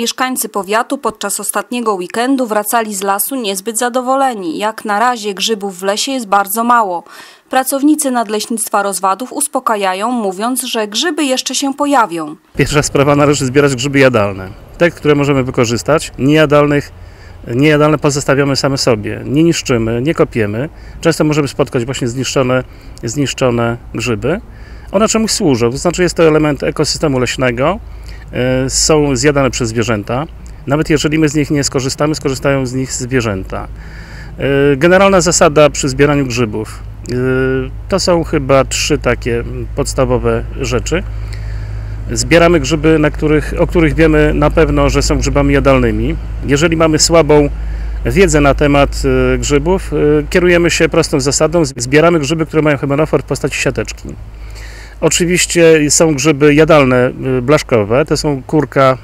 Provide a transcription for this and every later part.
Mieszkańcy powiatu podczas ostatniego weekendu wracali z lasu niezbyt zadowoleni. Jak na razie grzybów w lesie jest bardzo mało. Pracownicy Nadleśnictwa Rozwadów uspokajają, mówiąc, że grzyby jeszcze się pojawią. Pierwsza sprawa należy zbierać grzyby jadalne. Te, które możemy wykorzystać. Niejadalnych, niejadalne pozostawiamy same sobie. Nie niszczymy, nie kopiemy. Często możemy spotkać właśnie zniszczone, zniszczone grzyby. One czemuś służą, to znaczy jest to element ekosystemu leśnego, są zjadane przez zwierzęta. Nawet jeżeli my z nich nie skorzystamy, skorzystają z nich zwierzęta. E, Generalna zasada przy zbieraniu grzybów e, to są chyba trzy takie podstawowe rzeczy. Zbieramy grzyby, na których, o których wiemy na pewno, że są grzybami jadalnymi. Jeżeli mamy słabą wiedzę na temat e, grzybów, e, kierujemy się prostą zasadą. Zbieramy grzyby, które mają hemanofor w postaci siateczki. Oczywiście są grzyby jadalne, e, blaszkowe. To są kurka,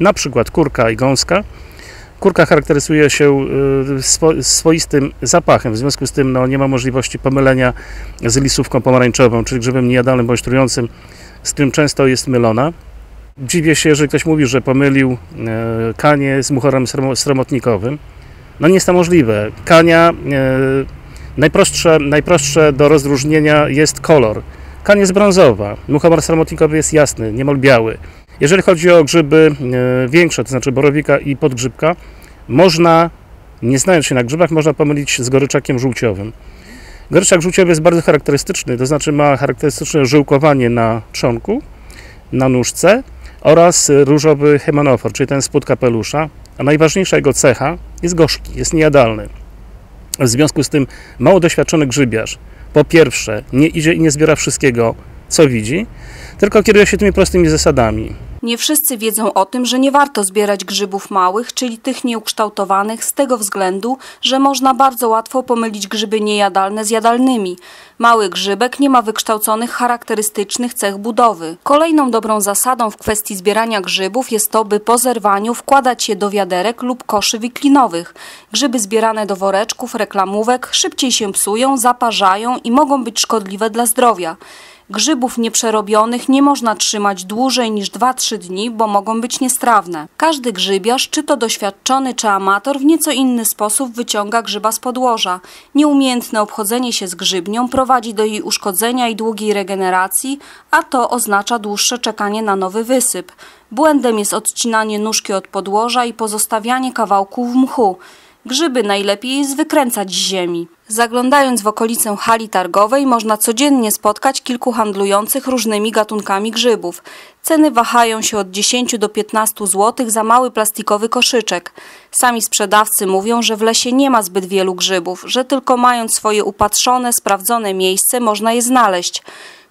na przykład kurka i gąska. Kurka charakteryzuje się swo- swoistym zapachem, w związku z tym no, nie ma możliwości pomylenia z lisówką pomarańczową, czyli grzybem niejadalnym bądź trującym, z którym często jest mylona. Dziwię się, jeżeli ktoś mówi, że pomylił e, kanie z muchorem sromo- sromotnikowym. No nie jest to możliwe. Kania, najprostsze, najprostsze do rozróżnienia jest kolor. Kania jest brązowa, muchomor sromotnikowy jest jasny, niemal biały. Jeżeli chodzi o grzyby e, większe, to znaczy borowika i podgrzybka, można, nie znając się na grzybach, można pomylić z goryczakiem żółciowym. Goryczak żółciowy jest bardzo charakterystyczny, to znaczy ma charakterystyczne żyłkowanie na trzonku, na nóżce oraz różowy hemanofor, czyli ten spód kapelusza. A najważniejsza jego cecha jest gorzki, jest niejadalny. W związku z tym mało doświadczony grzybiarz po pierwsze nie idzie i nie zbiera wszystkiego, co widzi, tylko kieruje się tymi prostymi zasadami. Nie wszyscy wiedzą o tym, że nie warto zbierać grzybów małych, czyli tych nieukształtowanych, z tego względu, że można bardzo łatwo pomylić grzyby niejadalne z jadalnymi. Mały grzybek nie ma wykształconych charakterystycznych cech budowy. Kolejną dobrą zasadą w kwestii zbierania grzybów jest to, by po zerwaniu wkładać je do wiaderek lub koszy wiklinowych. Grzyby zbierane do woreczków, reklamówek szybciej się psują, zaparzają i mogą być szkodliwe dla zdrowia. Grzybów nieprzerobionych nie można trzymać dłużej niż 2-3 dni, bo mogą być niestrawne. Każdy grzybiarz, czy to doświadczony, czy amator, w nieco inny sposób wyciąga grzyba z podłoża. Nieumiejętne obchodzenie się z grzybnią prowadzi do jej uszkodzenia i długiej regeneracji, a to oznacza dłuższe czekanie na nowy wysyp. Błędem jest odcinanie nóżki od podłoża i pozostawianie kawałków w mchu. Grzyby najlepiej jest wykręcać z ziemi. Zaglądając w okolicę hali targowej można codziennie spotkać kilku handlujących różnymi gatunkami grzybów. Ceny wahają się od 10 do 15 zł za mały plastikowy koszyczek. Sami sprzedawcy mówią, że w lesie nie ma zbyt wielu grzybów, że tylko mając swoje upatrzone, sprawdzone miejsce można je znaleźć.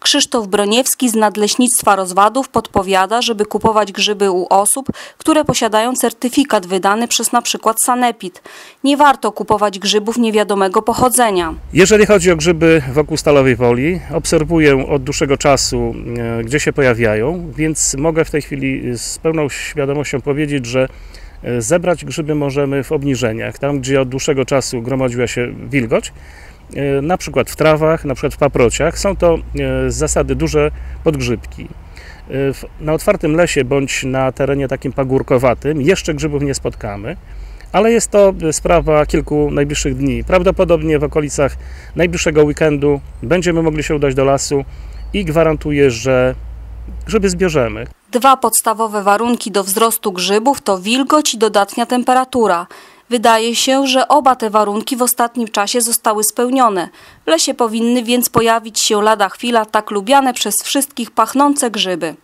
Krzysztof Broniewski z Nadleśnictwa Rozwadów podpowiada, żeby kupować grzyby u osób, które posiadają certyfikat wydany przez np. Sanepid. Nie warto kupować grzybów niewiadomego pochodzenia. Jeżeli chodzi o grzyby wokół Stalowej Woli, obserwuję od dłuższego czasu, e, gdzie się pojawiają, więc mogę w tej chwili z pełną świadomością powiedzieć, że e, zebrać grzyby możemy w obniżeniach, tam gdzie od dłuższego czasu gromadziła się wilgoć, e, na przykład w trawach, na przykład w paprociach. Są to e, z zasady duże podgrzybki. E, Na otwartym lesie bądź na terenie takim pagórkowatym jeszcze grzybów nie spotkamy, ale jest to sprawa kilku najbliższych dni. Prawdopodobnie w okolicach najbliższego weekendu będziemy mogli się udać do lasu i gwarantuję, że grzyby zbierzemy. Dwa podstawowe warunki do wzrostu grzybów to wilgoć i dodatnia temperatura. Wydaje się, że oba te warunki w ostatnim czasie zostały spełnione. W lesie powinny więc pojawić się lada chwila tak lubiane przez wszystkich pachnące grzyby.